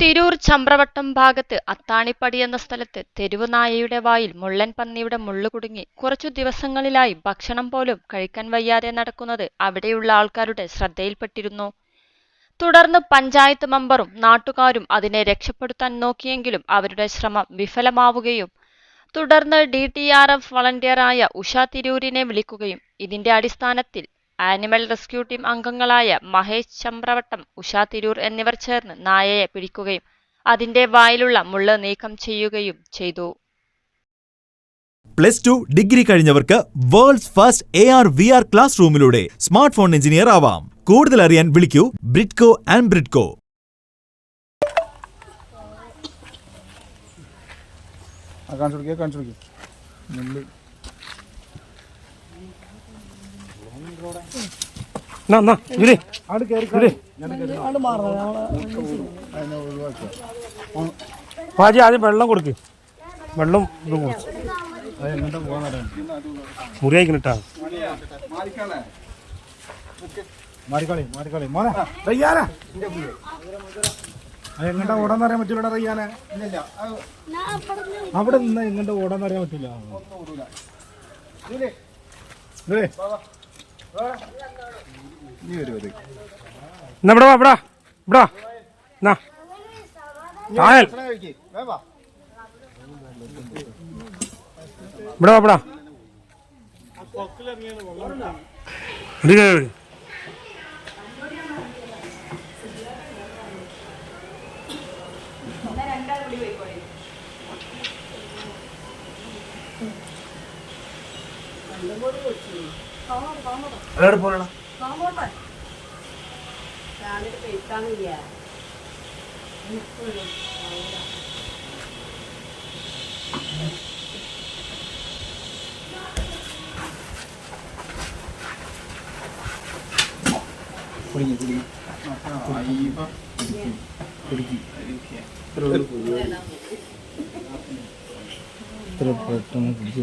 തിരൂർ ചമ്രവട്ടം ഭാഗത്ത് അത്താണിപ്പടി എന്ന സ്ഥലത്ത് തെരുവ് നായയുടെ വായിൽ മുള്ളൻ പന്നിയുടെ മുള്ളു കുടുങ്ങി കുറച്ചു ദിവസങ്ങളിലായി ഭക്ഷണം പോലും കഴിക്കാൻ വയ്യാതെ നടക്കുന്നത് അവിടെയുള്ള ആൾക്കാരുടെ ശ്രദ്ധയിൽപ്പെട്ടിരുന്നു. തുടർന്ന് പഞ്ചായത്ത് മെമ്പറും നാട്ടുകാരും അതിനെ രക്ഷപ്പെടുത്താൻ നോക്കിയെങ്കിലും അവരുടെ ശ്രമം വിഫലമാവുകയും തുടർന്ന് ഡി ടി ആർ എഫ് വളണ്ടിയറായ ഉഷ തിരൂരിനെ വിളിക്കുകയും ഇതിന്റെ അടിസ്ഥാനത്തിൽ ആനിമൽ റെസ്ക്യൂ ടീം അംഗങ്ങളായ മഹേഷ് ചമ്രവട്ടം ഉഷ തിരൂർ എന്നിവർ ചേർന്ന് നായയെ പിടിക്കുകയും അതിന്റെ വായിലുള്ള മുള്ള നീക്കം ചെയ്യുകയും ചെയ്തു. Plus two degree കഴിഞ്ഞവർക്ക് world's first A R V R class റൂമിലൂടെ smart phone engineer ആവാം. കൂടുതൽ അറിയാൻ വിളിക്കൂ ബ്രിഡ്കോ ആൻഡ് ബ്രിഡ്കോ ആ കാണിച്ചു കൊടുക്കുക കാണിച്ചു കൊടുക്കുക നെല്ല്. പാജി ആദ്യം വെള്ളം കൊടുക്ക്. വെള്ളം ഇതും കൊടുക്കും. അത് മാറിക്കളി മാറിക്കളി. മോനെ റയ്യാന. എങ്ങോട്ടാ ഓടാന്ന് അറിയാൻ പറ്റൂലടാ റയ്യാനെ. അവിടെ നിന്ന് എങ്ങോട്ട് ഓടാന്ന് അറിയാൻ തായൽ. ഇവിടെ വാ, ഇവിടെ വാ. ഇത് കേറ്. എവിടെ പോകണം ഇത്ര പെട്ടെന്ന് പിടിച്ചു